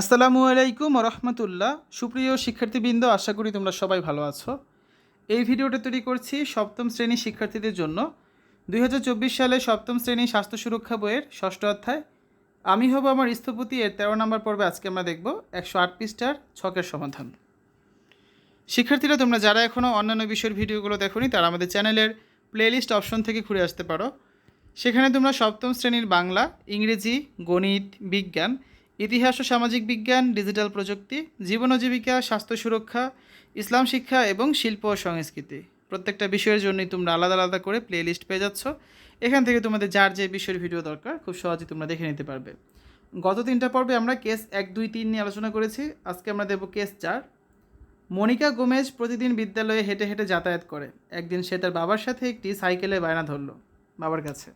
আসসালামু আলাইকুম রহমতুল্লাহ। সুপ্রিয় শিক্ষার্থীবৃন্দ, আশা করি তোমরা সবাই ভালো আছো। এই ভিডিওটা তৈরি করছি সপ্তম শ্রেণি শিক্ষার্থীদের জন্য। দুই হাজার চব্বিশ সালে সপ্তম শ্রেণি স্বাস্থ্য সুরক্ষা বইয়ের ষষ্ঠ অধ্যায়। আমি হব আমার স্থপতি, এর তেরো নম্বর পর্বে আজকে আমরা দেখব একশো আট পৃষ্ঠার ছকের সমাধান। শিক্ষার্থীরা, তোমরা যারা এখনও অন্যান্য বিষয়ের ভিডিওগুলো দেখোনি, তারা আমাদের চ্যানেলের প্লেলিস্ট অপশন থেকে ঘুরে আসতে পারো। সেখানে তোমরা সপ্তম শ্রেণির বাংলা, ইংরেজি, গণিত, বিজ্ঞান ইতিহাস ও সামাজিক বিজ্ঞান, ডিজিটাল প্রযুক্তি, জীবন ও জীবিকা, স্বাস্থ্য সুরক্ষা, ইসলাম শিক্ষা এবং শিল্প ও সংস্কৃতি। প্রত্যেকটা বিষয়ের জন্যই তোমরা আলাদা আলাদা করে প্লে লিস্ট পেয়ে যাচ্ছ। এখান থেকে তোমাদের যার যে বিষয়ের ভিডিও দরকার, খুব সহজে তোমরা দেখে নিতে পারবে। গত তিনটা পর্বে আমরা কেস এক, দুই, তিন নিয়ে আলোচনা করেছি। আজকে আমরা দেবো কেস চার। মনিকা গোমেজ প্রতিদিন বিদ্যালয়ে হেঁটে হেঁটে যাতায়াত করে। একদিন সে তার বাবার সাথে একটি সাইকেলে বায়না ধরলো, বাবার কাছে।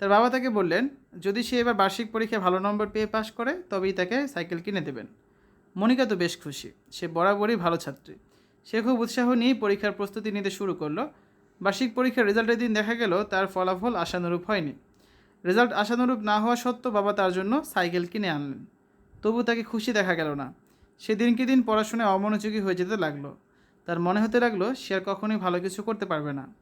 তার বাবা তাকে বললেন, যদি সে এবার বার্ষিক পরীক্ষায় ভালো নম্বর পেয়ে পাশ করে, তবেই তাকে সাইকেল কিনে দেবেন। মনিকা তো বেশ খুশি। সে বরাবরই ভালো ছাত্রী। সে খুব উৎসাহ নিয়ে পরীক্ষার প্রস্তুতি নিতে শুরু করল। বার্ষিক পরীক্ষার রেজাল্টের দিন দেখা গেল, তার ফলাফল আশানুরূপ হয়নি। রেজাল্ট আশানুরূপ না হওয়া সত্ত্বেও বাবা তার জন্য সাইকেল কিনে আনলেন। তবু তাকে খুশি দেখা গেল না। সে দিনকে দিন পড়াশোনায় অমনোযোগী হয়ে যেতে লাগল। তার মনে হতে লাগল, সে আর কখনোই ভালো কিছু করতে পারবে না।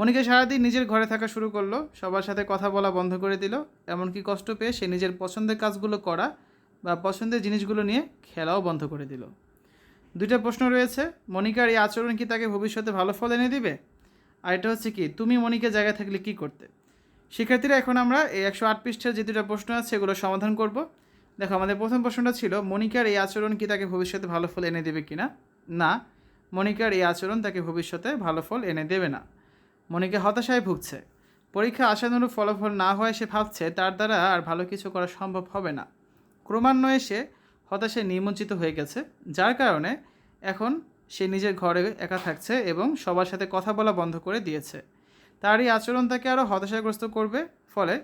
মনিকা সারাদিন নিজের ঘরে থাকা শুরু করল, সবার সাথে কথা বলা বন্ধ করে দিল, এমনকি কষ্ট পেয়ে সে নিজের পছন্দের কাজগুলো করা বা পছন্দের জিনিসগুলো নিয়ে খেলাও বন্ধ করে দিল। দুইটা প্রশ্ন রয়েছে, মনিকার এই আচরণ কি তাকে ভবিষ্যতে ভালো ফল এনে দিবে? আর এটা হচ্ছে কি, তুমি মনিকার জায়গায় থাকলে কি করতে? শিক্ষার্থীরা, এখন আমরা এই একশো আট পৃষ্ঠের যে দুটো প্রশ্ন আছে সেগুলো সমাধান করব। দেখো, আমাদের প্রথম প্রশ্নটা ছিল, মনিকার এই আচরণ কি তাকে ভবিষ্যতে ভালো ফল এনে দেবে কি না না, মনিকার এই আচরণ তাকে ভবিষ্যতে ভালো ফল এনে দেবে না। মনিকা হতাশায় ভুগছে। পরীক্ষা আশানুরূপ ফলাফল না হওয়ায় সে ভাবছে তার দ্বারা আর ভালো কিছু করা সম্ভব হবে না। ক্রমান্বয়ে সে হতাশায় নিমজ্জিত হয়ে গেছে, যার কারণে এখন সে নিজের ঘরে একা থাকছে এবং সবার সাথে কথা বলা বন্ধ করে দিয়েছে। তার এই আচরণ তাকে আরও হতাশাগ্রস্ত করবে, ফলে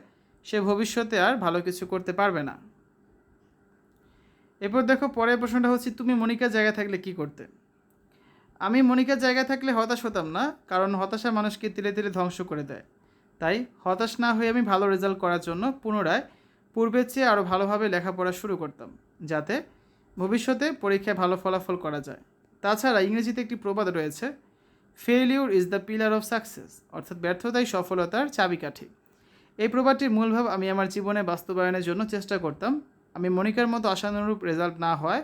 সে ভবিষ্যতে আর ভালো কিছু করতে পারবে না। এরপর দেখো, পরের প্রশ্নটা হচ্ছে, তুমি মনিকার জায়গায় থাকলে কি করতে? আমি মনিকার জায়গায় থাকলে হতাশ হতাম না, কারণ হতাশা মানুষকে ধীরে ধীরে ধ্বংস করে দেয়। তাই হতাশ না হয়ে আমি ভালো রেজাল্ট করার জন্য পুনরায় পূর্বের চেয়ে আরও ভালোভাবে লেখাপড়া শুরু করতাম, যাতে ভবিষ্যতে পরীক্ষায় ভালো ফলাফল করা যায়। তাছাড়া ইংরেজিতে একটি প্রবাদ রয়েছে failure is the pillar of success অর্থাৎ ব্যর্থতাই সফলতার চাবিকাঠি। এই প্রবাদটির মূলভাব আমি আমার জীবনে বাস্তবায়নের জন্য চেষ্টা করতাম। আমি মনিকার মতো আশানুরূপ রেজাল্ট না হয়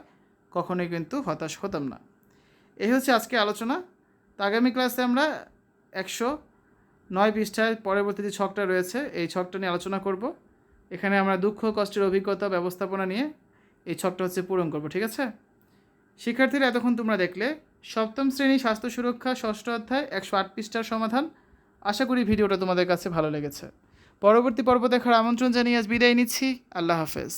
কখনোই কিন্তু হতাশ হতাম না। এই হচ্ছে আজকে আলোচনা। তো আগামী ক্লাসে আমরা একশো নয় পৃষ্ঠায় পরবর্তী যে ছকটা রয়েছে, এই ছকটা নিয়ে আলোচনা করব। এখানে আমরা দুঃখ, কষ্টের অভিজ্ঞতা, ব্যবস্থাপনা নিয়ে এই ছকটা হচ্ছে পূরণ করব, ঠিক আছে? শিক্ষার্থীরা, এতক্ষণ তোমরা দেখলে সপ্তম শ্রেণি স্বাস্থ্য সুরক্ষা ষষ্ঠ অধ্যায় একশো আট পৃষ্ঠার সমাধান। আশা করি ভিডিওটা তোমাদের কাছে ভালো লেগেছে। পরবর্তী পর্ব দেখার আমন্ত্রণ জানিয়ে আজ বিদায় নিচ্ছি। আল্লাহ হাফেজ।